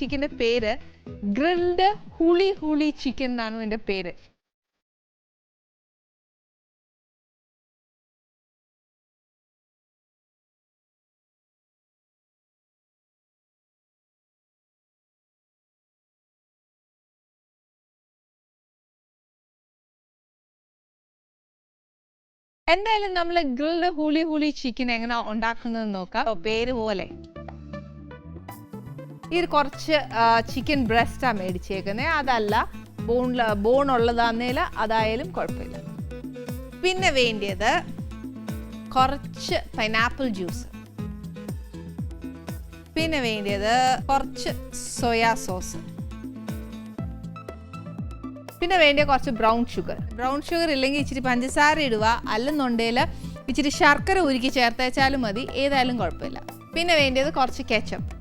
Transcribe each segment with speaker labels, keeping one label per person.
Speaker 1: ചിക്കന്റെ പേര് grilled ഹുളി ഹുളി chicken എന്നാണ് എന്റെ പേര്. എന്തായാലും നമ്മൾ ഗ്രിൽഡ് ഹുളി ഹുളി ചിക്കൻ എങ്ങനെ ഉണ്ടാക്കുന്നത് നോക്കാം. പേര് പോലെ. ഇത് കുറച്ച് ചിക്കൻ ബ്രസ്റ്റാണ് മേടിച്ചേക്കുന്നത് അതല്ല ബോണിൽ ബോൺ ഉള്ളതാന്നേല അതായാലും കുഴപ്പമില്ല. പിന്നെ വേണ്ടിയത് കുറച്ച് പൈനാപ്പിൾ ജ്യൂസ് പിന്നെ വേണ്ടിയത് കുറച്ച് സോയാ സോസ് പിന്നെ വേണ്ടിയ കുറച്ച് ബ്രൗൺ ഷുഗർ ബ്രൗൺ ഷുഗർ ഇല്ലെങ്കിൽ ഇച്ചിരി പഞ്ചസാര ഇടുക. അല്ലെന്നുണ്ടെങ്കിൽ ഇച്ചിരി ശർക്കര ഉരുക്കി ചേർത്തേച്ചാലും മതി. ഏതായാലും കുഴപ്പമില്ല. പിന്നെ വേണ്ടിയത് കുറച്ച് കെച്ചപ്പ്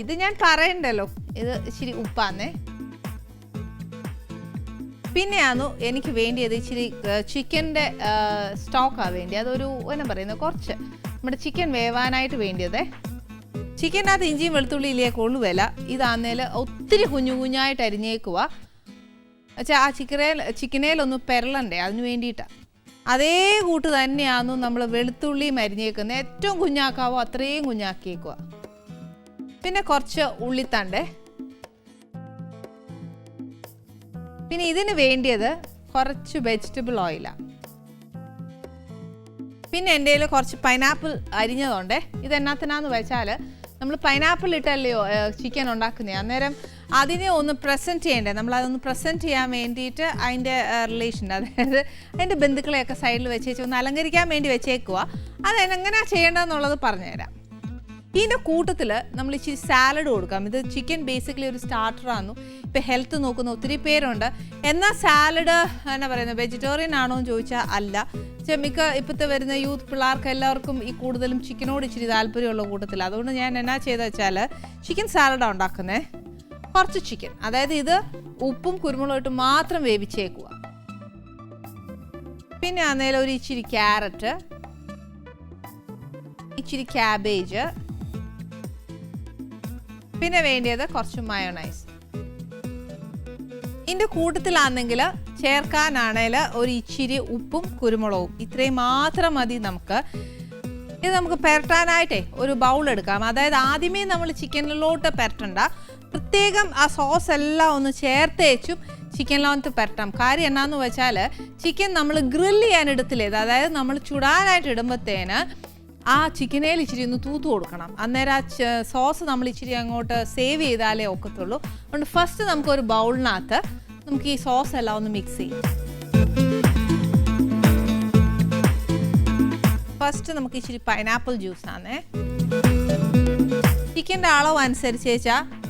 Speaker 1: ഇത് ഞാൻ പറയണ്ടല്ലോ. ഇത് ഇച്ചിരി ഉപ്പാന്നേ. പിന്നെയാണ് എനിക്ക് വേണ്ടിയത് ഇച്ചിരി ചിക്കന്റെ സ്റ്റോക്കാണ് വേണ്ടി അതൊരു എന്നാ പറയുന്നത് കുറച്ച്. നമ്മുടെ ചിക്കൻ വേവാനായിട്ട് വേണ്ടിയതേ. ചിക്കനകത്ത് ഇഞ്ചിയും വെളുത്തുള്ളി ഇല്ലേ കൊള്ളുവില ഇതാന്നേൽ ഒത്തിരി കുഞ്ഞു കുഞ്ഞായിട്ട് അരിഞ്ഞേക്കുക വെച്ചാൽ ആ ചിക്കനേൽ ചിക്കനേലൊന്ന് പെരളണ്ടേ അതിന് വേണ്ടിയിട്ടാണ് അതേ കൂട്ട് തന്നെയാണ് നമ്മൾ വെളുത്തുള്ളിയും അരിഞ്ഞേക്കുന്നത് ഏറ്റവും കുഞ്ഞാക്കാവോ അത്രയും കുഞ്ഞാക്കിയേക്കുക പിന്നെ കുറച്ച് ഉള്ളിത്തണ്ട്. പിന്നെ ഇതിന് വേണ്ടിയത് കുറച്ച് വെജിറ്റബിൾ ഓയിലാണ് പിന്നെ എന്റെ കയ്യിൽ കുറച്ച് പൈനാപ്പിൾ അരിഞ്ഞതുണ്ട്. ഇത് എന്നാത്തിനാന്ന് വെച്ചാൽ നമ്മൾ പൈനാപ്പിൾ ഇട്ടല്ലയോ ചിക്കൻ ഉണ്ടാക്കുന്നത് അന്നേരം അതിനെ ഒന്ന് പ്രസന്റ് ചെയ്യേണ്ടേ? നമ്മൾ അതൊന്ന് പ്രസന്റ് ചെയ്യാൻ വേണ്ടിയിട്ട് അതിന്റെ റിലേഷൻ അതായത് അതിന്റെ ബന്ധുക്കളെയൊക്കെ സൈഡിൽ വെച്ചേച്ച് ഒന്ന് അലങ്കരിക്കാൻ വേണ്ടി വെച്ചേക്കുക അത് എങ്ങനെയാണ് ചെയ്യേണ്ടതെന്നുള്ളത് പറഞ്ഞുതരാം. ഇതിന്റെ കൂട്ടത്തിൽ നമ്മൾ ഇച്ചിരി സാലഡ് കൊടുക്കാം. ഇത് ചിക്കൻ ബേസിക്കലി ഒരു സ്റ്റാർട്ടറാണ് ഇപ്പം ഹെൽത്ത് നോക്കുന്ന ഒത്തിരി പേരുണ്ട്. എന്നാൽ സാലഡ് എന്നാ പറയുന്നത് വെജിറ്റേറിയൻ ആണോ എന്ന് ചോദിച്ചാൽ അല്ല. മിക്ക ഇപ്പോഴത്തെ വരുന്ന യൂത്ത് പിള്ളേർക്ക് എല്ലാവർക്കും ഈ കൂടുതലും ചിക്കനോട് ഇച്ചിരി താല്പര്യമുള്ള കൂട്ടത്തിൽ അതുകൊണ്ട് ഞാൻ എന്നാ ചെയ്തെന്ന് വെച്ചാൽ ചിക്കൻ സാലഡാണ് ഉണ്ടാക്കുന്നത് കുറച്ച് ചിക്കൻ അതായത് ഇത് ഉപ്പും കുരുമുളകിട്ടും മാത്രം വേവിച്ചേക്കുക. പിന്നെ അന്നേരം ഒരു ഇച്ചിരി ക്യാരറ്റ് ഇച്ചിരി ക്യാബേജ് പിന്നെ വേണ്ടിയത് കുറച്ച് മയോണൈസ് ഇതിന്റെ കൂട്ടത്തിലാണെങ്കിൽ ചേർക്കാനാണെങ്കിൽ ഒരു ഇച്ചിരി ഉപ്പും കുരുമുളകും ഇത്രയും മാത്രം മതി നമുക്ക്. ഇത് നമുക്ക് പെരട്ടാനായിട്ടേ ഒരു ബൗൾ എടുക്കാം. അതായത് ആദ്യമേ നമ്മൾ ചിക്കനിലോട്ട് പെരട്ടണ്ട. പ്രത്യേകം ആ സോസ് എല്ലാം ഒന്ന് ചേർത്തേച്ചും ചിക്കനിലോട്ട് പെരട്ടാം. കാര്യം എന്നാന്ന് വെച്ചാൽ ചിക്കൻ നമ്മൾ ഗ്രില്ല് ചെയ്യാൻ എടുത്തില്ലേ അതായത് നമ്മൾ ചുടാനായിട്ട് ഇടുമ്പോഴത്തേന് ആ ചിക്കനേൽ ഇച്ചിരി ഒന്ന് തൂത്ത് കൊടുക്കണം. അന്നേരം ആ സോസ് നമ്മൾ ഇച്ചിരി അങ്ങോട്ട് സേവ് ചെയ്താലേ ഒക്കത്തുള്ളൂ. അതുകൊണ്ട് ഫസ്റ്റ് നമുക്കൊരു ബൗളിനകത്ത് നമുക്ക് ഈ സോസ് എല്ലാം ഒന്ന് മിക്സ് ചെയ്യാം. ഫസ്റ്റ് നമുക്ക് ഇച്ചിരി പൈനാപ്പിൾ ജ്യൂസ് ആണേ. ചിക്കന്റെ അളവ് അനുസരിച്ച് വെച്ചാൽ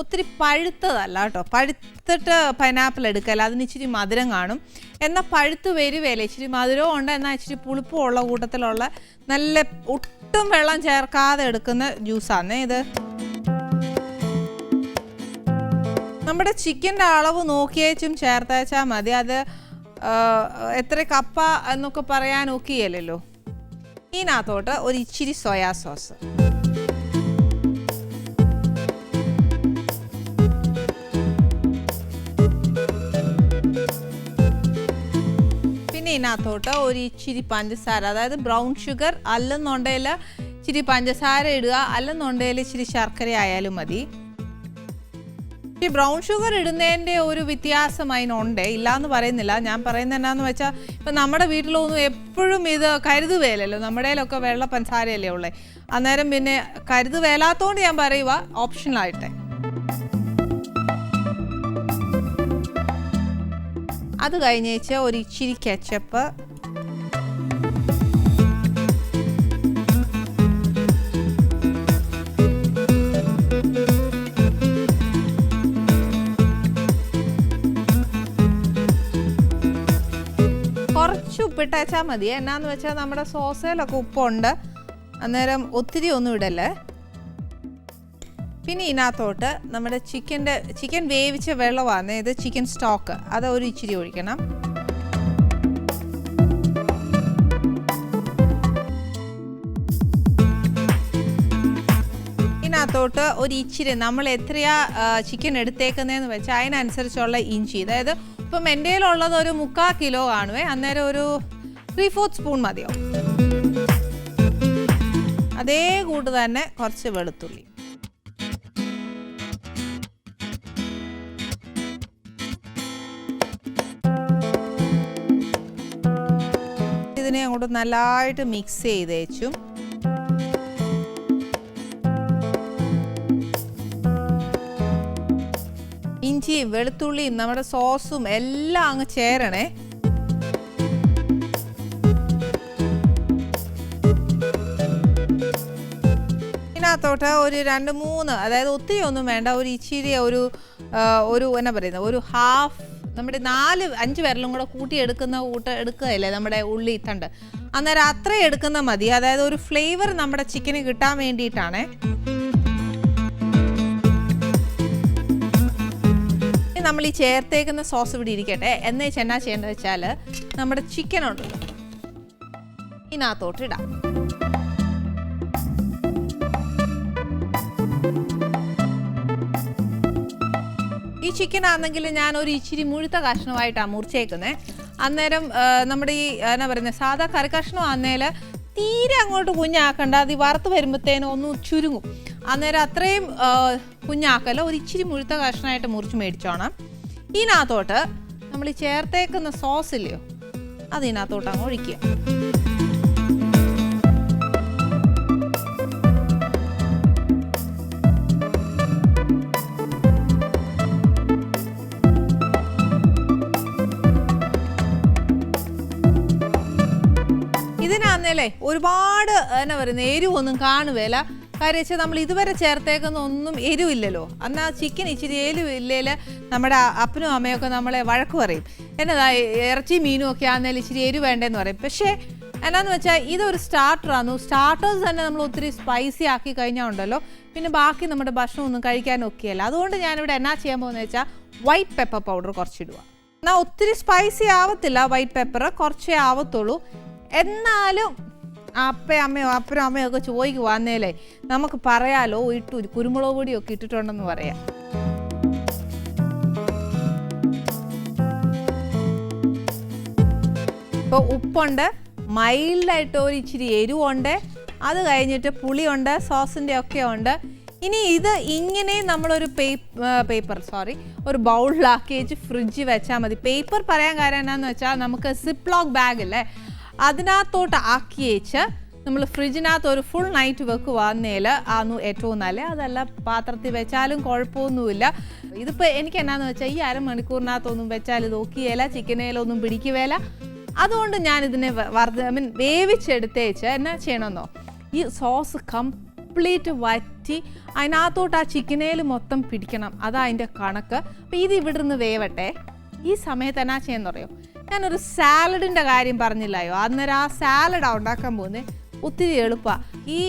Speaker 1: ഒത്തിരി പഴുത്തതല്ല കേട്ടോ. പഴുത്തിട്ട് പൈനാപ്പിൾ എടുക്കല്ല. അതിന് ഇച്ചിരി മധുരം കാണും. എന്നാൽ പഴുത്ത് വരുവേല. ഇച്ചിരി മധുരവും ഉണ്ട്. എന്നാൽ ഇച്ചിരി പുളിപ്പും ഉള്ള കൂട്ടത്തിലുള്ള നല്ല ഒട്ടും വെള്ളം ചേർക്കാതെ എടുക്കുന്ന ജ്യൂസാണ് ഇത്. നമ്മുടെ ചിക്കന്റെ അളവ് നോക്കിയേച്ചും ചേർത്തേച്ചാൽ മതി. അത് എത്ര കപ്പ എന്നൊക്കെ പറയാൻ ഒക്കെയല്ലോ ഇതിനകത്തോട്ട് ഒരു ഇച്ചിരി സോയാ സോസ്. ഇതിനകത്തോട്ട് ഒരു ഇച്ചിരി പഞ്ചസാര അതായത് ബ്രൗൺ ഷുഗർ അല്ലെന്നുണ്ടെങ്കിൽ ഇച്ചിരി പഞ്ചസാര ഇടുക അല്ലെന്നുണ്ടെങ്കിൽ ഇച്ചിരി ശർക്കര ആയാലും മതി. ഈ ബ്രൗൺ ഷുഗർ ഇടുന്നതിന്റെ ഒരു വ്യത്യാസം അതിനുണ്ട്. ഇല്ലാന്ന് പറയുന്നില്ല. ഞാൻ പറയുന്നത് എന്നാന്ന് വെച്ചാൽ ഇപ്പം നമ്മുടെ വീട്ടിലൊന്നും എപ്പോഴും ഇത് കരുതുവേലല്ലോ. നമ്മുടെ കയ്യിലൊക്കെ വെള്ള പഞ്ചസാരയല്ലേ ഉള്ളേ. അന്നേരം പിന്നെ കരുതുവേലാത്തോണ്ട് ഞാൻ പറയുക ഓപ്ഷണലായിട്ട് അത് കഴിഞ്ഞേച്ച് ഒരു ഇച്ചിരി കെച്ചപ്പ്. കുറച്ച് ഉപ്പിട്ടേച്ചാൽ മതി. എന്നാന്ന് വെച്ചാൽ നമ്മുടെ സോസയിലൊക്കെ ഉപ്പുണ്ട്. അന്നേരം ഒത്തിരി ഒന്നും ഇടല്ലേ? പിന്നെ ഇതിനകത്തോട്ട് നമ്മുടെ ചിക്കന്റെ ചിക്കൻ വേവിച്ച വെള്ളമാണ്. ഇത് ചിക്കൻ സ്റ്റോക്ക്. അത് ഒരു ഇച്ചിരി ഒഴിക്കണം. ഇതിനകത്തോട്ട് ഒരു ഇച്ചിരി നമ്മൾ എത്രയാ ചിക്കൻ എടുത്തേക്കുന്നതെന്ന് വെച്ചാൽ അതിനനുസരിച്ചുള്ള ഇഞ്ചി. അതായത് ഇപ്പം എന്റെ കയ്യിലുള്ളത് ഒരു മുക്കാൽ കിലോ കാണുവേ. അന്നേരം ഒരു ത്രീ ഫോർത്ത് സ്പൂൺ മതിയോ? അതേ കൂട്ട് തന്നെ കുറച്ച് വെളുത്തുള്ളി. ഇതിനെ അങ്ങോട്ട് നല്ലതായിട്ട് മിക്സ് ചെയ്തേച്ചും. ഇഞ്ചിയും വെളുത്തുള്ളിയും നമ്മുടെ സോസും എല്ലാം അങ്ങ് ചേരണേ. ഇതിനകത്തോട്ട് ഒരു രണ്ട് മൂന്ന് അതായത് ഒത്തിരി ഒന്നും വേണ്ട ഒരു ഇച്ചിരി ഒരു ഒരു എന്നാ പറയുന്നത് ഒരു ഹാഫ് നമ്മുടെ നാല് അഞ്ച് വിരലും കൂടെ കൂട്ടി എടുക്കുന്ന കൂട്ട എടുക്കുകയല്ലേ നമ്മുടെ ഉള്ളി തണ്ട്. അന്നേരം അത്രയും എടുക്കുന്ന മതി. അതായത് ഒരു ഫ്ലേവർ നമ്മുടെ ചിക്കന് കിട്ടാൻ വേണ്ടിയിട്ടാണ്. നമ്മൾ ഈ ചേർത്തേക്കുന്ന സോസ് ഇവിടെ ഇരിക്കട്ടെ. എന്നേ ചെന്നാ ചെയ്യേണ്ടത് വെച്ചാൽ നമ്മുടെ ചിക്കൻ ഇതിനകത്തോട്ട് ഇടാം. ഈ ചിക്കൻ ആണെങ്കിൽ ഞാൻ ഒരു ഇച്ചിരി മുഴുത്ത കഷ്ണമായിട്ടാണ് മുറിച്ചേക്കുന്നത് അന്നേരം നമ്മുടെ ഈ എന്നാ പറയുന്നത് സാധാ കറി കഷ്ണം ആന്നേൽ തീരെ അങ്ങോട്ട് കുഞ്ഞാക്കണ്ട. അത് വറുത്ത് വരുമ്പോഴത്തേനും ഒന്ന് ചുരുങ്ങും. അന്നേരം അത്രയും കുഞ്ഞാക്കല്ല ഒരു ഇച്ചിരി മുഴുത്ത കഷ്ണമായിട്ട് മുറിച്ച് മേടിച്ചോണം. ഇതിനകത്തോട്ട് നമ്മൾ ചേർത്തേക്കുന്ന സോസ് ഇല്ലയോ? അതിനകത്തോട്ട് അങ്ങ് ഒഴിക്കുക. ഇതിനാന്നേലേ ഒരുപാട് എന്നാ പറയുന്നത് എരിവൊന്നും കാണുവേല. കാര്യം വെച്ചാൽ നമ്മൾ ഇതുവരെ ചേർത്തേക്കുന്ന ഒന്നും എരിവില്ലല്ലോ. അന്ന് ആ ചിക്കൻ ഇച്ചിരി എരിവില്ലേൽ നമ്മുടെ അപ്പനും അമ്മയൊക്കെ നമ്മളെ വഴക്ക് പറയും. എന്നതാ ഇറച്ചി മീനും ഒക്കെ ആണെങ്കിൽ ഇച്ചിരി എരിവ് വേണ്ടെന്ന് പറയും. പക്ഷേ എന്നാന്ന് വെച്ചാൽ ഇതൊരു സ്റ്റാർട്ടറാണ് സ്റ്റാർട്ടേഴ്സ് തന്നെ നമ്മൾ ഒത്തിരി സ്പൈസി ആക്കി കഴിഞ്ഞാൽ ഉണ്ടല്ലോ. പിന്നെ ബാക്കി നമ്മുടെ ഭക്ഷണം ഒന്നും കഴിക്കാനൊക്കെയല്ല അതുകൊണ്ട് ഞാനിവിടെ എന്നാ ചെയ്യാൻ പോകുന്നത് വെച്ചാൽ വൈറ്റ് പെപ്പർ പൗഡർ കുറച്ചിടുക എന്നാൽ ഒത്തിരി സ്പൈസി ആവത്തില്ല വൈറ്റ് പെപ്പർ കുറച്ചേ ആവത്തുള്ളൂ. എന്നാലും അപ്പയും അമ്മയോ അപ്പനും അമ്മയോ ഒക്കെ ചോദിക്കുവാന്നേലേ നമുക്ക് പറയാലോ ഇട്ടു കുരുമുളക് പൊടിയൊക്കെ ഇട്ടിട്ടുണ്ടെന്ന് പറയാം. ഇപ്പോൾ ഉപ്പുണ്ട് മൈൽഡായിട്ട് ഒരു ഇച്ചിരി എരിവുണ്ട് അത് കഴിഞ്ഞിട്ട് പുളിയുണ്ട് സോസിന്റെ ഒക്കെ ഉണ്ട്. ഇനി ഇത് ഇങ്ങനെ നമ്മളൊരു പേപ്പർ സോറി ഒരു ബൗളിലാക്കി വെച്ച് ഫ്രിഡ്ജ് വെച്ചാൽ മതി. പേപ്പർ പറയാൻ കാര്യം എന്നാന്ന് വെച്ചാൽ നമുക്ക് സിപ്ലോക്ക് ബാഗ് അല്ലേ അതിനകത്തോട്ട് ആക്കി വെച്ച് നമ്മൾ ഫ്രിഡ്ജിനകത്ത് ഒരു ഫുൾ നൈറ്റ് വെക്കുവാന്നേൽ ആണ് ഏറ്റവും നല്ല. അതല്ല പാത്രത്തിൽ വെച്ചാലും കുഴപ്പമൊന്നുമില്ല. ഇതിപ്പോൾ എനിക്ക് എന്നാന്ന് വെച്ചാൽ ഈ അരമണിക്കൂറിനകത്തൊന്നും വെച്ചാൽ ഇത് നോക്കിയേല ചിക്കനേലൊന്നും പിടിക്കുവേല അതുകൊണ്ട് ഞാൻ ഇതിനെ വർദ്ധ ഐ മീൻ വേവിച്ചെടുത്തേച്ച് എന്നാ ചെയ്യണമെന്നോ? ഈ സോസ് കംപ്ലീറ്റ് വറ്റി അതിനകത്തോട്ട് ആ ചിക്കനേൽ മൊത്തം പിടിക്കണം. അതാ അതിന്റെ കണക്ക്. അപ്പോൾ ഇത് ഇവിടെ നിന്ന് വേവട്ടെ. ഈ സമയത്ത് എന്നാ ചെയ്യുന്ന പറയോ ഞാനൊരു സാലഡിന്റെ കാര്യം പറഞ്ഞില്ലായോ? അന്നേരം ആ സാലഡാണ് ഉണ്ടാക്കാൻ പോകുന്നത് ഒത്തിരി എളുപ്പമാണ് ഈ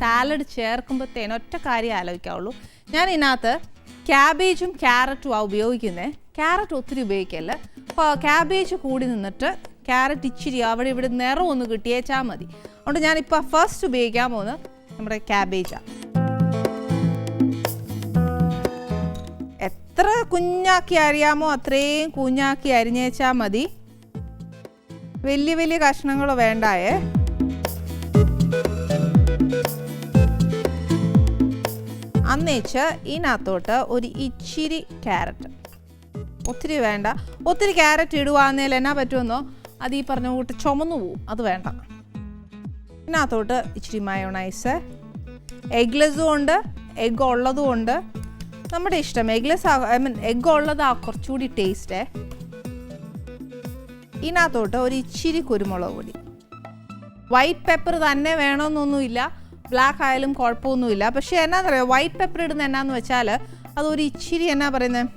Speaker 1: സാലഡ് ചേർക്കുമ്പോഴത്തേന് ഒറ്റ കാര്യം ആലോചിക്കാവുള്ളൂ. ഞാൻ ഇതിനകത്ത് ക്യാബേജും ആ ഉപയോഗിക്കുന്നത് ക്യാരറ്റ് ഒത്തിരി ഉപയോഗിക്കല്ല. അപ്പോൾ ക്യാബേജ് കൂടി നിന്നിട്ട് ക്യാരറ്റ് ഇച്ചിരി അവിടെ ഇവിടെ നിറം കിട്ടിയേച്ചാൽ മതി. അതുകൊണ്ട് ഞാനിപ്പോൾ ഫസ്റ്റ് ഉപയോഗിക്കാൻ പോകുന്നത് നമ്മുടെ ക്യാബേജാണ് എത്ര കുഞ്ഞാക്കി അരിയാമോ അത്രയും കുഞ്ഞാക്കി അരിഞ്ഞേച്ചാൽ മതി. വലിയ വലിയ കഷ്ണങ്ങൾ വേണ്ടായേ. അന്നേച്ച് ഇതിനകത്തോട്ട് ഒരു ഇച്ചിരി ക്യാരറ്റ്. ഒത്തിരി വേണ്ട. ഒത്തിരി ക്യാരറ്റ് ഇടുവാന്നേൽ എന്നാ പറ്റുമെന്നോ? അത് ഈ പറഞ്ഞ കൂട്ട് ചുമന്നു പോവും. അത് വേണ്ട. ഇതിനകത്തോട്ട് ഇച്ചിരി മയോണൈസ് എഗ്ലെസ്സും ഉണ്ട്. എഗ് ഉള്ളതും ഉണ്ട്. നമ്മുടെ ഇഷ്ടം. എഗ്ലെസ് ഐ മീൻ എഗ് ഉള്ളതാ കുറച്ചുകൂടി ടേസ്റ്റേ ഇതിനകത്തോട്ട് ഒരു ഇച്ചിരി കുരുമുളക് പൊടി. വൈറ്റ് പെപ്പർ തന്നെ വേണമെന്നൊന്നുമില്ല ബ്ലാക്ക് ആയാലും കുഴപ്പമൊന്നുമില്ല. പക്ഷേ എന്നാന്ന് പറയുക വൈറ്റ് പെപ്പർ ഇടുന്ന എന്നാന്ന് വെച്ചാൽ അതൊരു ഇച്ചിരി എന്നാ പറയുന്നത്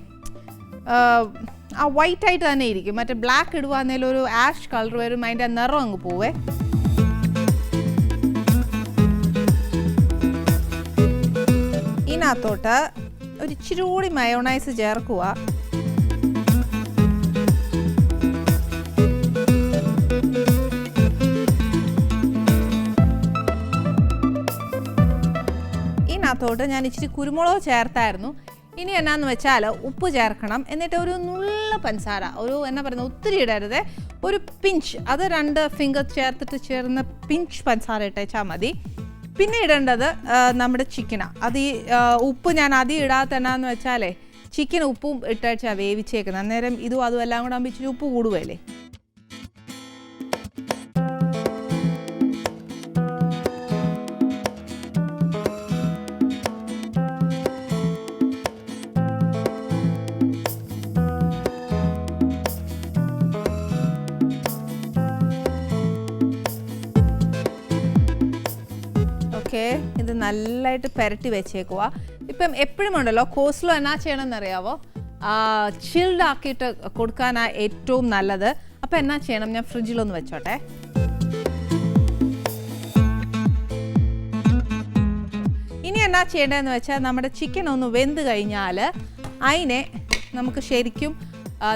Speaker 1: ആ വൈറ്റ് ആയിട്ട് തന്നെ ഇരിക്കും. മറ്റേ ബ്ലാക്ക് ഇടുവാന്നേലും ഒരു ആഷ് കളർ വരും അതിന്റെ നിറം അങ്ങ് പോവേ. ഇതിനകത്തോട്ട് ഒരു ഇച്ചിരി കൂടി മയോണൈസ് ചേർക്കുക. ഇതിനകത്തോട്ട് ഞാൻ ഇച്ചിരി കുരുമുളക് ചേർത്തായിരുന്നു. ഇനി എന്നാന്ന് വെച്ചാൽ ഉപ്പ് ചേർക്കണം. എന്നിട്ട് ഒരു നുള്ള പഞ്ചസാര ഒരു എന്നാ പറയുന്നത് ഒത്തിരി ഇടരുത്. ഒരു പിഞ്ച് അത് രണ്ട് ഫിംഗർ ചേർത്തിട്ട് ചേർന്ന പിഞ്ച് പഞ്ചസാര ഇട്ടേച്ചാൽ മതി. പിന്നെ ഇടേണ്ടത് നമ്മുടെ ചിക്കനാണ് അത് ഈ ഉപ്പ് ഞാൻ ആദ്യം ഇടാതെ വെച്ചാലേ ചിക്കൻ ഉപ്പും ഇട്ടേച്ചാൽ വേവിച്ചേക്കുന്നത്. അന്നേരം ഇതും അതും എല്ലാം കൂടെ ആകുമ്പോൾ ഇച്ചിരി ഉപ്പ് കൂടുകയല്ലേ നല്ലതായിട്ട് പുരട്ടി വെച്ചേക്കുക ഇപ്പം എപ്പോഴും ഉണ്ടല്ലോ കോസ്ലോ എന്നാ ചെയ്യണമെന്ന് അറിയാവോ ചിൽഡ് ആക്കിയിട്ട് കൊടുക്കാനാണ് ഏറ്റവും നല്ലത്. അപ്പം എന്നാ ചെയ്യണം? ഞാൻ ഫ്രിഡ്ജിലൊന്ന് വെച്ചോട്ടെ. ഇനി എന്നാ ചെയ്യേണ്ടതെന്ന് വെച്ചാൽ നമ്മുടെ ചിക്കൻ ഒന്ന് വെന്ത് കഴിഞ്ഞാൽ അതിനെ നമുക്ക് ശരിക്കും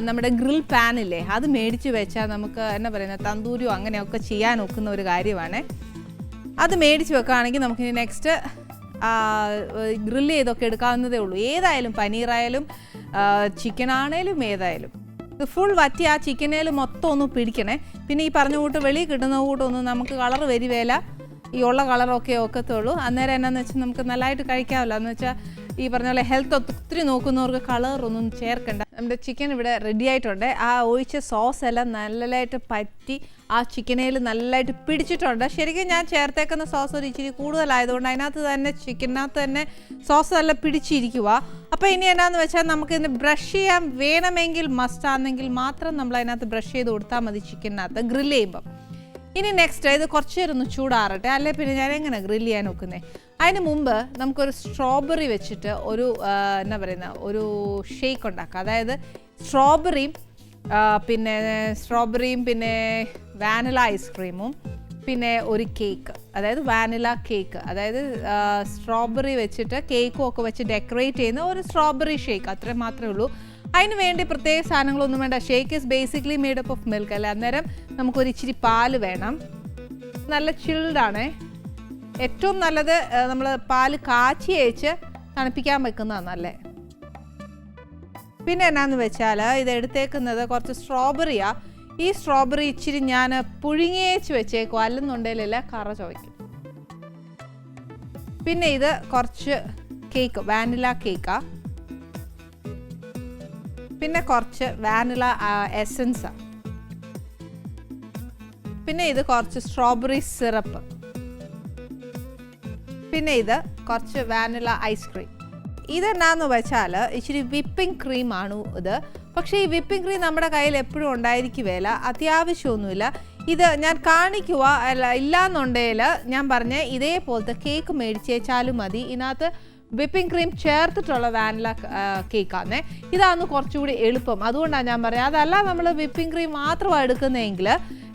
Speaker 1: നമ്മുടെ ഗ്രിൽ പാനില്ലേ അത് മേടിച്ച് വെച്ചാൽ നമുക്ക് എന്നാ പറയുന്നത് തന്തൂരിയോ അങ്ങനെയൊക്കെ ചെയ്യാൻ ഒക്കുന്ന ഒരു കാര്യമാണ്. അത് മേടിച്ച് വെക്കുകയാണെങ്കിൽ നമുക്ക് നെക്സ്റ്റ് ഗ്രില്ല് ചെയ്തൊക്കെ എടുക്കാവുന്നതേ ഉള്ളൂ. ഏതായാലും പനീറായാലും ചിക്കൻ ആണേലും ഏതായാലും. ഫുൾ വറ്റി ആ ചിക്കനേൽ മൊത്തം ഒന്ന് പിടിക്കണേ. പിന്നെ ഈ പറഞ്ഞ കൂട്ട് വെളിയിൽ കിട്ടുന്ന കൂട്ടൊന്നും നമുക്ക് കളർ വരിവേല. ഈ ഉള്ള കളറൊക്കെ ഒക്കത്തുള്ളൂ. അന്നേരം എന്നാന്ന് വെച്ചാൽ നമുക്ക് നല്ലതായിട്ട് കഴിക്കാമല്ലോ. എന്ന് വെച്ചാൽ ഈ പറഞ്ഞ പോലെ ഹെൽത്ത് ഒത്തിരി നോക്കുന്നവർക്ക് കളർ ഒന്നും ചേർക്കണ്ട. നമ്മുടെ ചിക്കൻ ഇവിടെ റെഡി ആയിട്ടുണ്ട്. ആ ഒഴിച്ച സോസ് എല്ലാം നല്ലതായിട്ട് പറ്റി ആ ചിക്കനയിൽ നല്ലതായിട്ട് പിടിച്ചിട്ടുണ്ട്. ശരിക്കും ഞാൻ ചേർത്തേക്കുന്ന സോസ് ഒരു ഇച്ചിരി കൂടുതലായതുകൊണ്ട് അതിനകത്ത് തന്നെ ചിക്കനകത്ത് തന്നെ സോസ് നല്ല പിടിച്ചിരിക്കുക അപ്പോൾ ഇനി എന്നാന്ന് വെച്ചാൽ നമുക്ക് ഇതിന് ബ്രഷ് ചെയ്യാൻ വേണമെങ്കിൽ മസ്റ്റ് ആണെങ്കിൽ മാത്രം നമ്മൾ അതിനകത്ത് ബ്രഷ് ചെയ്ത് കൊടുത്താൽ മതി ചിക്കനകത്ത് ഗ്രില്ല് ചെയ്യുമ്പം. ഇനി നെക്സ്റ്റ് ഇത് കുറച്ച് നേരം ഒന്ന് ചൂടാറട്ടെ. അല്ലെ പിന്നെ ഞാൻ എങ്ങനെ ഗ്രില്ല് ചെയ്യാൻ നോക്കുന്നത് അതിന് മുമ്പ് നമുക്കൊരു സ്ട്രോബെറി വെച്ചിട്ട് ഒരു എന്നാ പറയുന്ന ഒരു ഷേക്ക് ഉണ്ടാക്കുക അതായത് സ്ട്രോബെറിയും പിന്നെ സ്ട്രോബെറിയും പിന്നെ വാനില ഐസ്ക്രീമും പിന്നെ ഒരു കേക്ക് അതായത് വാനില കേക്ക് അതായത് സ്ട്രോബെറി വെച്ചിട്ട് കേക്കും ഒക്കെ വെച്ച് ഡെക്കറേറ്റ് ചെയ്യുന്ന ഒരു സ്ട്രോബെറി ഷേക്ക് അത്രയും മാത്രമേ ഉള്ളൂ. അതിന് വേണ്ടി പ്രത്യേക സാധനങ്ങളൊന്നും വേണ്ട. Shake is basically made up of milk അല്ലേ? അന്നേരം നമുക്കൊരു ഇച്ചിരി പാൽ വേണം. നല്ല ചിൽഡാണേ ഏറ്റവും നല്ലത് നമ്മൾ പാൽ കാച്ചി അയച്ച് തണുപ്പിക്കാൻ വെക്കുന്നതാണ് നല്ലേ പിന്നെ എന്നാന്ന് വെച്ചാൽ ഇത് എടുത്തേക്കുന്നത് കുറച്ച് സ്ട്രോബെറിയാണ് ഈ സ്ട്രോബെറി ഇച്ചിരി ഞാൻ പുഴുങ്ങിയേച്ച് വെച്ചേക്കും അല്ലെന്നുണ്ടെങ്കിലല്ല കറ ചുവയ്ക്കും. പിന്നെ ഇത് കുറച്ച് കേക്ക് വാനില കേക്കാ. പിന്നെ കുറച്ച് വാനില എസൻസ്. പിന്നെ ഇത് കുറച്ച് സ്ട്രോബെറി സിറപ്പ്. പിന്നെ ഇത് കുറച്ച് വാനില ഐസ്ക്രീം ഇതെന്നാന്ന് വെച്ചാൽ ഇച്ചിരി വിപ്പിംഗ് ക്രീമാണ് ഇത്. പക്ഷേ ഈ വിപ്പിംഗ് ക്രീം നമ്മുടെ കയ്യിൽ എപ്പോഴും ഉണ്ടായിരിക്കുകയില്ല. അത്യാവശ്യമൊന്നുമില്ല. ഇത് ഞാൻ കാണിക്കുക അല്ല ഇല്ലാന്നുണ്ടെങ്കിൽ ഞാൻ പറഞ്ഞ ഇതേപോലത്തെ കേക്ക് മേടിച്ചേച്ചാലും മതി. ഇതിനകത്ത് വിപ്പിംഗ് ക്രീം ചേർത്തിട്ടുള്ള വാനില കേക്കാണ് ഇതാണ് കുറച്ചുകൂടി എളുപ്പം. അതുകൊണ്ടാണ് ഞാൻ പറയുന്നത് അതല്ല നമ്മൾ വിപ്പിംഗ് ക്രീം മാത്രമാണ് എടുക്കുന്നതെങ്കിൽ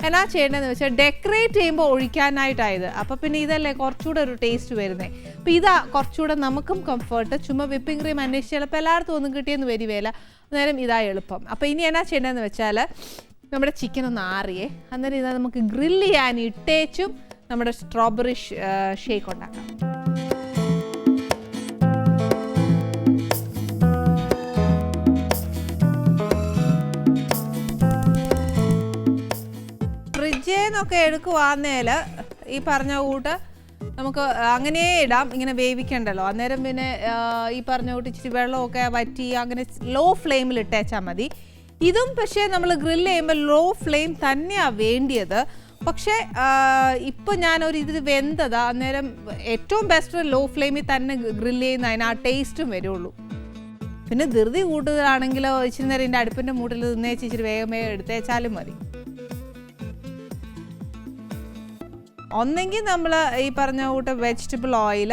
Speaker 1: എന്നാ ചെയ്യേണ്ടതെന്ന് വെച്ചാൽ ഡെക്കറേറ്റ് ചെയ്യുമ്പോൾ ഒഴിക്കാനായിട്ടായത്. അപ്പോൾ പിന്നെ ഇതല്ലേ കുറച്ചുകൂടെ ഒരു ടേസ്റ്റ് വരുന്നത് അപ്പോൾ ഇതാ കുറച്ചുകൂടെ നമുക്കും കംഫർട്ട് ചുമ്മാ വിപ്പിംഗ് ക്രീം അന്വേഷിച്ച് ചിലപ്പോൾ എല്ലായിടത്തും ഒന്നും കിട്ടിയെന്ന് വരികയില്ല അന്നേരം ഇതാ എളുപ്പം. അപ്പോൾ ഇനി എന്നാ ചെയ്യേണ്ടതെന്ന് വെച്ചാൽ നമ്മുടെ ചിക്കൻ ഒന്ന് ആറിയേ. അന്നേരം ഇതാ നമുക്ക് ഗ്രില്ല് ചെയ്യാൻ ഇട്ടേച്ചും നമ്മുടെ സ്ട്രോബെറി ഷേക്ക് ഉണ്ടാക്കാം. നിന്നൊക്കെ എടുക്കുവാന്നേൽ ഈ പറഞ്ഞ കൂട്ട് നമുക്ക് അങ്ങനെ ഇടാം ഇങ്ങനെ വേവിക്കണ്ടല്ലോ. അന്നേരം പിന്നെ ഈ പറഞ്ഞ കൂട്ട് ഇച്ചിരി വെള്ളമൊക്കെ വറ്റി അങ്ങനെ ലോ ഫ്ലെയിമിൽ ഇട്ടേച്ചാൽ മതി. ഇതും പക്ഷേ നമ്മൾ ഗ്രില്ല് ചെയ്യുമ്പോൾ ലോ ഫ്ലെയിം തന്നെയാണ് വേണ്ടിയത്. പക്ഷേ ഇപ്പം ഞാനൊരു ഇത് വെന്തതാ അന്നേരം ഏറ്റവും ബെസ്റ്റ് ലോ ഫ്ലെയിമിൽ തന്നെ ഗ്രില്ല് ചെയ്യുന്ന അതിന് ആ ടേസ്റ്റും വരുള്ളൂ. പിന്നെ ധൃതി കൂട്ടുകയാണെങ്കിലോ ഇച്ചിരി നേരം എന്റെ അടുപ്പിന്റെ മൂട്ടിൽ നിന്നേച്ച് ഇച്ചിരി വേഗം വേഗം എടുത്തേച്ചാലും മതി. ഒന്നെങ്കിൽ നമ്മൾ ഈ പറഞ്ഞ കൂട്ട് വെജിറ്റബിൾ ഓയിൽ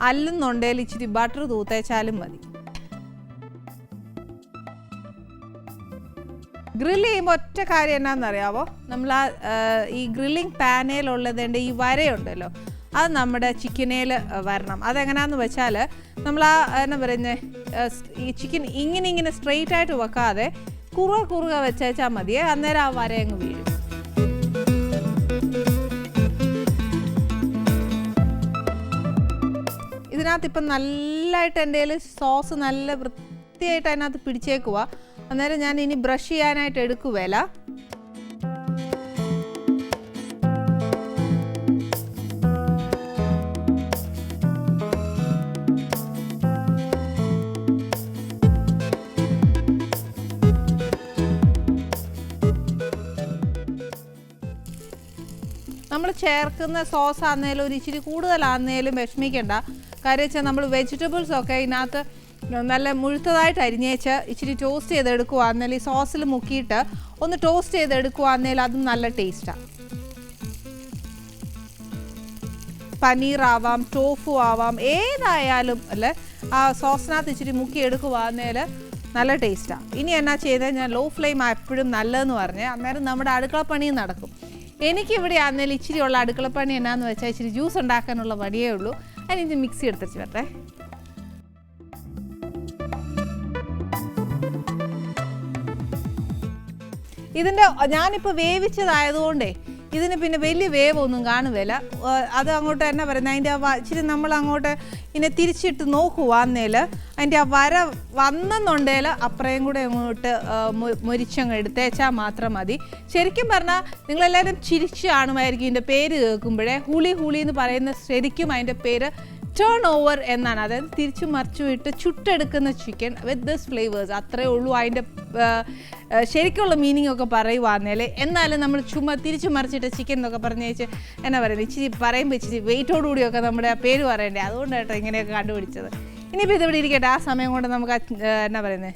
Speaker 1: അല്ലെന്നുണ്ടെങ്കിൽ ഇച്ചിരി ബട്ടർ തൂത്തേച്ചാലും മതി. ഗ്രില്ല് ചെയ്യുമ്പോൾ ഒറ്റ കാര്യം എന്നാണെന്നറിയാവോ നമ്മൾ ആ ഈ ഗ്രില്ലിംഗ് പാനയിലുള്ളതിന്റെ ഈ വരയുണ്ടല്ലോ? അത് നമ്മുടെ ചിക്കനേൽ വരണം. അതെങ്ങനെയാണെന്ന് വെച്ചാൽ നമ്മൾ ആ എന്നാ പറയുന്നത് ഈ ചിക്കൻ ഇങ്ങനെ ഇങ്ങനെ സ്ട്രെയിറ്റ് ആയിട്ട് വെക്കാതെ കുറുക കുറുക വെച്ചാൽ മതിയേ. അന്നേരം ആ വര അങ്ങ് വീഴും. ഇതിനകത്ത് ഇപ്പം നല്ലതായിട്ട് എന്റെ കയ്യിൽ സോസ് നല്ല വൃത്തിയായിട്ട് അതിനകത്ത് പിടിച്ചേക്കുക അന്നേരം ഞാൻ ഇനി ബ്രഷ് ചെയ്യാനായിട്ട് എടുക്കുവേല നമ്മൾ ചേർക്കുന്ന സോസ് ആണെങ്കിലും ഒരു ഇച്ചിരി കൂടുതലാണെങ്കിലും വിഷമിക്കണ്ട. കാര്യം വെച്ചാൽ നമ്മൾ വെജിറ്റബിൾസ് ഒക്കെ ഇതിനകത്ത് നല്ല മുഴുത്തതായിട്ട് അരിഞ്ഞേച്ച് ഇച്ചിരി ടോസ്റ്റ് ചെയ്തെടുക്കുവാന്നേൽ ഈ സോസിൽ മുക്കിയിട്ട് ഒന്ന് ടോസ്റ്റ് ചെയ്തെടുക്കുവാന്നേൽ അതും നല്ല ടേസ്റ്റാണ് പനീർ ആവാം ടോഫു ആവാം ഏതായാലും അല്ലേ ആ സോസിനകത്ത് ഇച്ചിരി മുക്കി എടുക്കുവാന്നേൽ നല്ല ടേസ്റ്റാണ് ഇനി എന്നാ ചെയ്താൽ ഞാൻ ലോ ഫ്ലെയിം എപ്പോഴും നല്ലതെന്ന് പറഞ്ഞ്. അന്നേരം നമ്മുടെ അടുക്കളപ്പണിയും നടക്കും. എനിക്കിവിടെ ആന്നേൽ ഇച്ചിരി ഉള്ള അടുക്കളപ്പണി എന്നാന്ന് വെച്ചാൽ ഇച്ചിരി ജ്യൂസ് ഉണ്ടാക്കാനുള്ള പണിയേ ഉള്ളൂ. അതിന് മിക്സി എടുത്തിട്ട് വരട്ടെ. ഇതിന്റെ ഞാനിപ്പോൾ വേവിച്ചതായതുകൊണ്ടേ ഇതിന് പിന്നെ വലിയ വേവ് ഒന്നും കാണുകയില്ല അത് അങ്ങോട്ട് എന്നാ പറയുന്നത് അതിന്റെ ഇച്ചിരി നമ്മൾ അങ്ങോട്ട് ഇതിനെ തിരിച്ചിട്ട് നോക്കുവാന്നേൽ അതിന്റെ ആ വര വന്നെന്നുണ്ടേൽ അപ്പുറയും കൂടെ അങ്ങോട്ട് മുരിച്ചങ്ങ് എടുത്തേച്ചാൽ മാത്രം മതി. ശരിക്കും പറഞ്ഞാൽ നിങ്ങളെല്ലാവരും ചിരിച്ചു കാണുമായിരിക്കും ഇതിന്റെ പേര് കേൾക്കുമ്പോഴേ. ഹുളി ഹുളി എന്ന് പറയുന്ന ശരിക്കും അതിന്റെ പേര് ടേൺ ഓവർ എന്നാണ്. അതായത് തിരിച്ചു മറിച്ചു ഇട്ട് ചുട്ടെടുക്കുന്ന ചിക്കൻ വിത്ത് ദിസ് ഫ്ലേവേഴ്സ് അത്രേ ഉള്ളൂ അതിന്റെ ശരിക്കുള്ള മീനിങ് ഒക്കെ പറയുവാന്നേൽ എന്നാലും നമ്മൾ ചുമ്മാ തിരിച്ചു മറിച്ചിട്ട് ചിക്കൻ എന്നൊക്കെ പറഞ്ഞു വെച്ച് എന്നാ പറയുന്നത് ഇച്ചിരി പറയുമ്പോൾ ഇച്ചിരി വെയിറ്റോട് കൂടിയൊക്കെ നമ്മുടെ പേര് പറയണ്ടേ? അതുകൊണ്ടാട്ടോ ഇങ്ങനെയൊക്കെ കണ്ടുപിടിച്ചത്. ഇനിയിപ്പോൾ ഇതിവിടെ ഇരിക്കട്ടെ. ആ സമയം കൊണ്ട് നമുക്ക് എന്നാ പറയുന്നത്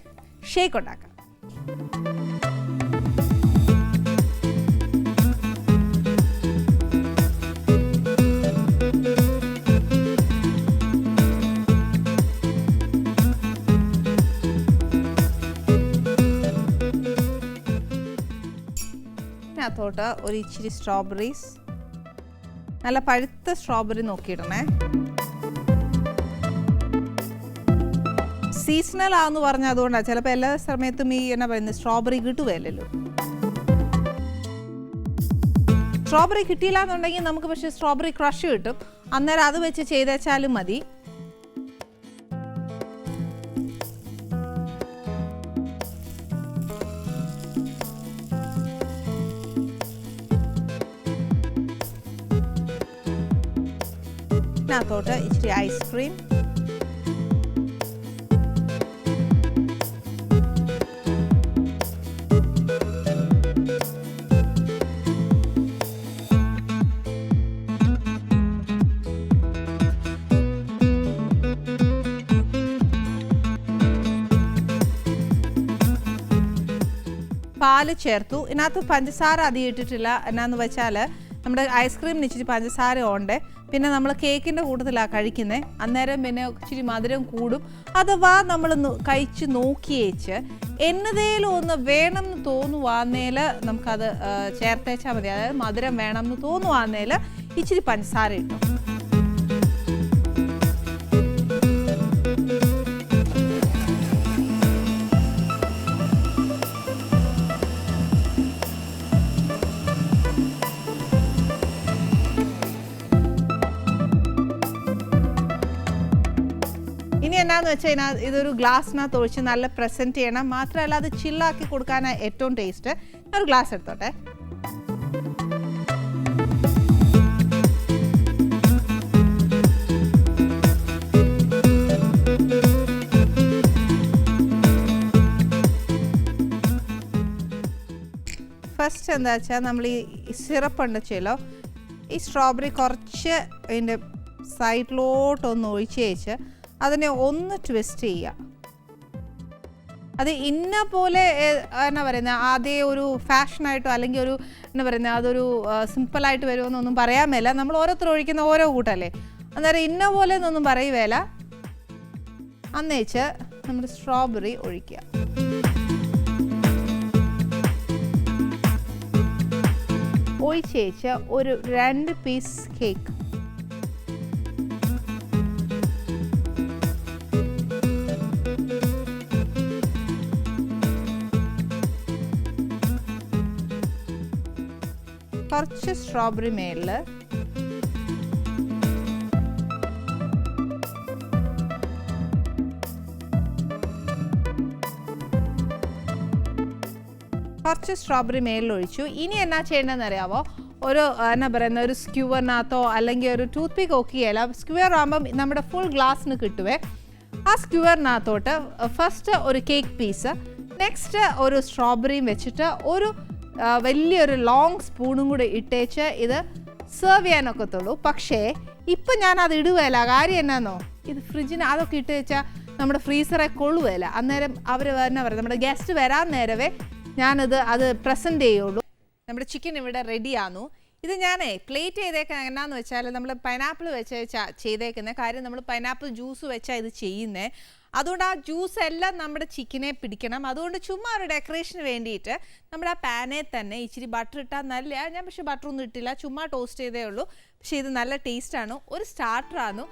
Speaker 1: ഷേക്ക് ഉണ്ടാക്കാം. ഇതിനകത്തോട്ട് ഒരു ഇച്ചിരി സ്ട്രോബെറീസ് നല്ല പഴുത്ത സ്ട്രോബെറി നോക്കിയിടണേ. സീസണൽ ആന്ന് പറഞ്ഞ അതുകൊണ്ടാണ് ചിലപ്പോൾ എല്ലാ സമയത്തും ഈ എന്നാ പറയുന്നത് സ്ട്രോബെറി കിട്ടുകയല്ലോ സ്ട്രോബെറി കിട്ടിയില്ല എന്നുണ്ടെങ്കിൽ നമുക്ക് പക്ഷേ സ്ട്രോബെറി ക്രഷ് കിട്ടും. അന്നേരം അത് വെച്ച് ചെയ്തേച്ചാലും മതി. ഇതിനകത്തോട്ട് ഇച്ചിരി ഐസ്ക്രീം പാൽ ചേർത്തു. ഇതിനകത്ത് പഞ്ചസാര അധികം ഇട്ടിട്ടില്ല. എന്നാന്ന് വെച്ചാൽ നമ്മുടെ ഐസ്ക്രീം ഇച്ചിരി പഞ്ചസാര ഉണ്ട്. പിന്നെ നമ്മൾ കേക്കിന്റെ കൂട്ടത്തിലാണ് കഴിക്കുന്നത് അന്നേരം പിന്നെ ഇച്ചിരി മധുരം കൂടും. അഥവാ നമ്മൾ കഴിച്ച് നോക്കിയേച്ച് എന്നതേലും ഒന്ന് വേണം എന്ന് തോന്നുവാന്നേൽ നമുക്കത് ചേർത്തേച്ചാൽ മതി. അതായത് മധുരം വേണം എന്ന് തോന്നുവാന്നേൽ ഇച്ചിരി പഞ്ചസാര ഇട്ടു. ഇനി വെച്ച് കഴിഞ്ഞാൽ ഇതൊരു ഗ്ലാസ്സിനകത്ത് ഒഴിച്ച് നല്ല പ്രസന്റ് ചെയ്യണം. മാത്രമല്ല അത് ചില്ലാക്കി കൊടുക്കാനാണ് ഏറ്റവും ടേസ്റ്റ് ഒരു ഗ്ലാസ് എടുത്തോട്ടെ. ഫസ്റ്റ് എന്താ വെച്ചാൽ നമ്മൾ ഈ സിറപ്പ് ഉണ്ട് ചെയ്യലോ ഈ സ്ട്രോബെറി കുറച്ച് അതിന്റെ സൈഡിലോട്ടൊന്ന് ഒഴിച്ച് വെച്ച് അതിനെ ഒന്ന് ട്വിസ്റ്റ് ചെയ്യുക. അത് ഇന്ന പോലെ എന്നാ പറയുന്നത് ആദ്യം ഒരു ഫാഷനായിട്ടോ അല്ലെങ്കിൽ ഒരു എന്താ പറയുന്നത് അതൊരു സിമ്പിളായിട്ട് വരുമെന്നൊന്നും പറയാൻ മേല. നമ്മൾ ഓരോരുത്തർ ഒഴിക്കുന്ന ഓരോ കൂട്ടല്ലേ. അന്നേരം ഇന്ന പോലെ എന്നൊന്നും പറയുവേല. അന്നേച്ച് നമ്മൾ സ്ട്രോബെറി ഒഴിക്കുക. ഒഴിച്ചേച്ച് ഒരു രണ്ട് പീസ് കേക്ക് കുറച്ച് സ്ട്രോബെറി മേളിൽ കുറച്ച് സ്ട്രോബെറി മേലിലൊഴിച്ചു ഇനി എന്നാ ചെയ്യേണ്ടതെന്ന് അറിയാവോ? ഒരു എന്നാ പറയുന്ന ഒരു സ്ക്യൂവറിനകത്തോ അല്ലെങ്കിൽ ഒരു ടൂത്ത് പിക്ക് ഒക്കിയല്ല സ്ക്യൂവർ ആകുമ്പം നമ്മുടെ ഫുൾ ഗ്ലാസ്സിന് കിട്ടുവേ. ആ സ്ക്യൂവറിനകത്തോട്ട് ഫസ്റ്റ് ഒരു കേക്ക് പീസ് നെക്സ്റ്റ് ഒരു സ്ട്രോബെറിയും വെച്ചിട്ട് ഒരു വലിയൊരു ലോങ് സ്പൂണും കൂടെ ഇട്ടേച്ച് ഇത് സെർവ് ചെയ്യാനൊക്കത്തുള്ളൂ. പക്ഷേ ഇപ്പം ഞാൻ അത് ഇടുകയില്ല. കാര്യം എന്നാന്നോ? ഇത് ഫ്രിഡ്ജിന് അതൊക്കെ ഇട്ട് വെച്ചാൽ നമ്മുടെ ഫ്രീസറെ കൊള്ളുകയില്ല. അന്നേരം അവർ തന്നെ പറയും. നമ്മുടെ ഗസ്റ്റ് വരാൻ നേരവേ ഞാനത് അത് പ്രസന്റ് ചെയ്യുള്ളൂ. നമ്മുടെ ചിക്കൻ ഇവിടെ റെഡിയാന്നു ഇത് ഞാനേ പ്ലേറ്റ് ചെയ്തേക്കാൻ എന്നാന്ന് വെച്ചാൽ നമ്മൾ പൈനാപ്പിൾ വെച്ചാ- ചെയ്തേക്കുന്ന. കാര്യം നമ്മൾ പൈനാപ്പിൾ ജ്യൂസ് വെച്ചാൽ ഇത് ചെയ്യുന്നത് അതുകൊണ്ട് ആ ജ്യൂസ് എല്ലാം നമ്മുടെ ചിക്കനെ പിടിക്കണം. അതുകൊണ്ട് ചുമ്മാ ഒരു ഡെക്കറേഷന് വേണ്ടിയിട്ട് നമ്മുടെ ആ പാനെ തന്നെ ഇച്ചിരി ബട്ടർ ഇട്ടാൽ നല്ല ഞാൻ പക്ഷേ ബട്ടർ ഒന്നും ഇട്ടില്ല ചുമ്മാ ടോസ്റ്റ് ചെയ്തേ ഉള്ളൂ. പക്ഷേ ഇത് നല്ല ടേസ്റ്റാണ് ഒരു സ്റ്റാർട്ടറാണ്